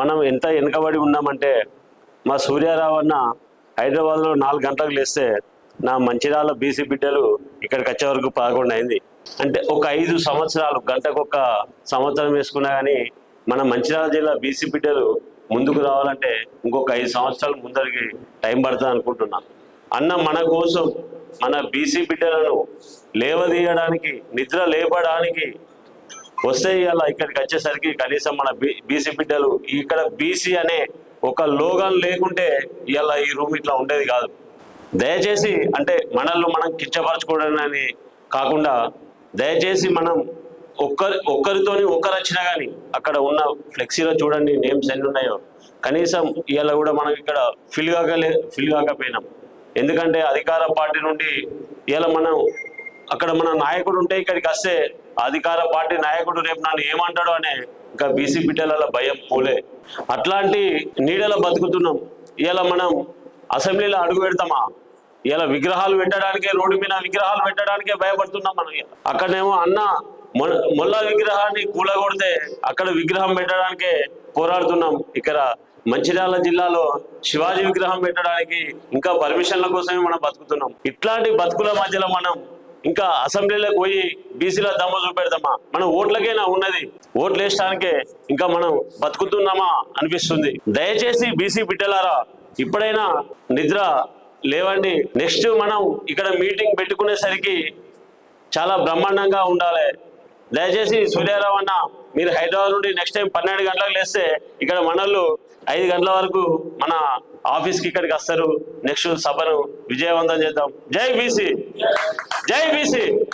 మనం ఎంత వెనుకబడి ఉన్నామంటే మా సూర్యారావు అన్న హైదరాబాద్లో నాలుగు గంటలకు లేస్తే నా మంచిర్యాల బీసీ బిడ్డలు ఇక్కడికి వచ్చే వరకు పదకొండు అయింది. అంటే ఒక ఐదు సంవత్సరాలు గంటకొక సంవత్సరం వేసుకున్నా కానీ మన మంచిర్యాల జిల్లా బీసీ బిడ్డలు ముందుకు రావాలంటే ఇంకొక ఐదు సంవత్సరాలు ముందరికి టైం పడుతుంది అనుకుంటున్నా. అన్న మన కోసం మన బీసీ బిడ్డలను లేవదీయడానికి నిద్ర లేపడానికి వస్తే ఇవాళ ఇక్కడికి వచ్చేసరికి కనీసం మన బీ బీసీ బిడ్డలు ఇక్కడ బీసీ అనే ఒక లోగన్ లేకుంటే ఇవాళ ఈ రూమ్ ఇట్లా ఉండేది కాదు. దయచేసి అంటే మనల్ని మనం కించపరచుకోవడాన్ని కాకుండా దయచేసి మనం ఒక్కరి ఒక్కరితోని ఒక్కరు వచ్చినా కానీ అక్కడ ఉన్న ఫ్లెక్సీలో చూడండి నేమ్స్ ఎన్ని ఉన్నాయో. కనీసం ఇవాళ కూడా మనం ఇక్కడ ఫిల్ కాకలే ఫిల్ కాకపోయినాం. ఎందుకంటే అధికార పార్టీ నుండి ఇవాళ మనం అక్కడ మన నాయకుడు ఉంటే ఇక్కడికి వస్తే అధికార పార్టీ నాయకుడు రేపు నన్ను ఏమంటాడు అనే ఇంకా బీసీ బిడ్డల భయం పోలే. అట్లాంటి నీడలో బతుకుతున్నాం. ఇలా మనం అసెంబ్లీలో అడుగు పెడతామా? ఇలా విగ్రహాలు పెట్టడానికే రోడ్డు మీద విగ్రహాలు పెట్టడానికే భయపడుతున్నాం మనం. అక్కడనేమో అన్న మొల్ల విగ్రహాన్ని కూలగొడితే అక్కడ విగ్రహం పెట్టడానికే పోరాడుతున్నాం. ఇక్కడ మంచిర్యాల జిల్లాలో శివాజీ విగ్రహం పెట్టడానికి ఇంకా పర్మిషన్ల కోసమే మనం బతుకుతున్నాం. ఇట్లాంటి బతుకుల మధ్యలో మనం ఇంకా అసెంబ్లీలోకి పోయి బీసీల దమ్మ చూపెడతామా మనం ఓట్లకైనా ఉన్నది? ఓట్లు వేసడానికే ఇంకా మనం బతుకుతున్నామా అనిపిస్తుంది. దయచేసి బీసీ బిడ్డలారా ఇప్పుడైనా నిద్ర లేవండి. నెక్స్ట్ మనం ఇక్కడ మీటింగ్ పెట్టుకునేసరికి చాలా బ్రహ్మాండంగా ఉండాలి. దయచేసి సూర్యారావు అన్న మీరు హైదరాబాద్ నుండి నెక్స్ట్ టైం పన్నెండు గంటలకు లేస్తే ఇక్కడ మనల్ని ఐదు గంటల వరకు మన ఆఫీస్కి ఇక్కడికి వస్తారు. నెక్స్ట్ సభను విజయవంతం చేద్దాం. జై బీసీ. జై బీసీ.